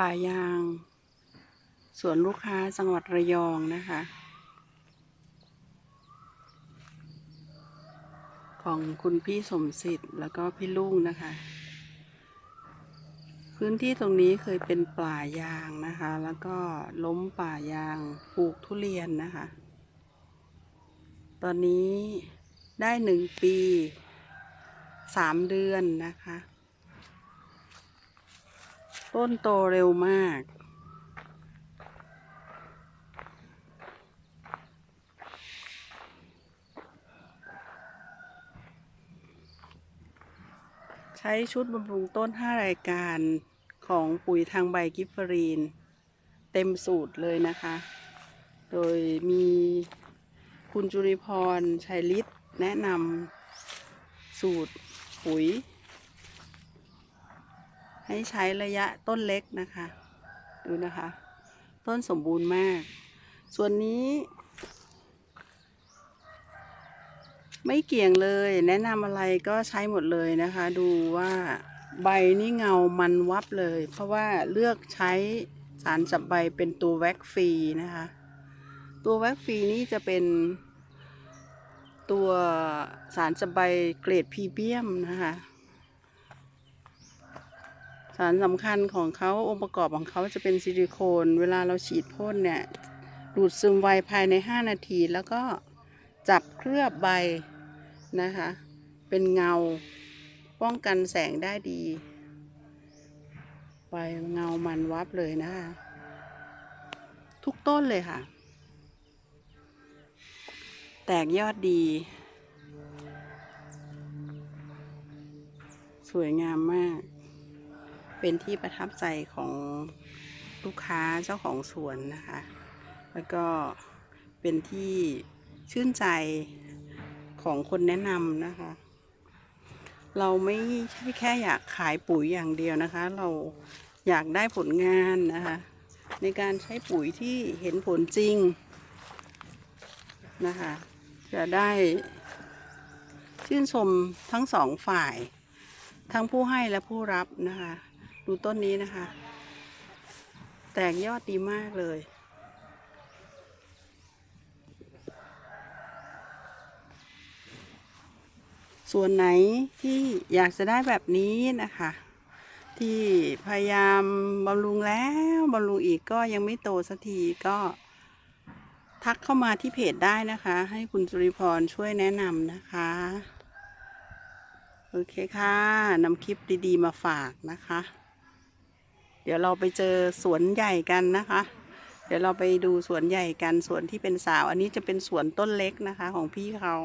ป่ายาง สวนลูกค้าจังหวัดระยองนะคะ ของคุณพี่สมศิษย์แล้วก็พี่ลุงนะคะ พื้นที่ตรงนี้เคยเป็นป่ายางนะคะ แล้วก็ล้มป่ายางปลูกทุเรียนนะคะ ตอนนี้ได้หนึ่งปีสามเดือนนะคะ ต้นโตเร็วมาก ใช้ชุดบำรุงต้น 5 รายการของปุ๋ยทางใบกิฟเฟอรีน เต็มสูตรเลยนะคะ โดยมีคุณจุริพรชัยฤทธิ์แนะนำสูตรปุ๋ย ให้ใช้ระยะต้นเล็กนะคะ ดูนะคะ ต้นสมบูรณ์มาก ส่วนนี้ ไม่เกี่ยงเลย แนะนำอะไรก็ใช้หมดเลยนะคะ ดูว่าใบนี่เงามันวับเลย เพราะว่าเลือกใช้สารจับใบเป็นตัวแว็กฟรีนะคะ ตัวแว็กฟรีนี่จะเป็นตัวสารจับใบเกรดพรีเมียมนะคะารสำคัญของเขาองค์ประกอบของเขาจะเป็นซิลิโคน เวลาเราฉีดพ่นเนี่ยดูดซึมไวภายใน 5 นาที แล้วก็จับเคลือบใบนะคะ เป็นเงาป้องกันแสงได้ดี ใบเงามันวับเลยนะคะ ทุกต้นเลยค่ะ แตกยอดดี สวยงามมาก เป็นที่ประทับใจของลูกค้าเจ้าของสวนนะคะ แล้วก็เป็นที่ชื่นใจของคนแนะนำนะคะ เราไม่ใช่แค่อยากขายปุ๋ยอย่างเดียวนะคะ เราอยากได้ผลงานนะคะ ในการใช้ปุ๋ยที่เห็นผลจริงนะคะ จะได้ชื่นชมทั้งสองฝ่าย ทั้งผู้ให้และผู้รับนะคะ ดูต้นนี้นะคะ แตกยอดดีมากเลย ส่วนไหนที่อยากจะได้แบบนี้นะคะ ที่พยายามบำรุงแล้วบำรุงอีกก็ยังไม่โตสักทีก็ทักเข้ามาที่เพจได้นะคะ ให้คุณจุริพรช่วยแนะนำนะคะ โอเคค่ะนำคลิปดี ๆ มาฝากนะคะ เดี๋ยวเราไปเจอสวนใหญ่กันนะคะ เดี๋ยวเราไปดูสวนใหญ่กันสวนที่เป็นสาว อันนี้จะเป็นสวนต้นเล็กนะคะ ของพี่เขา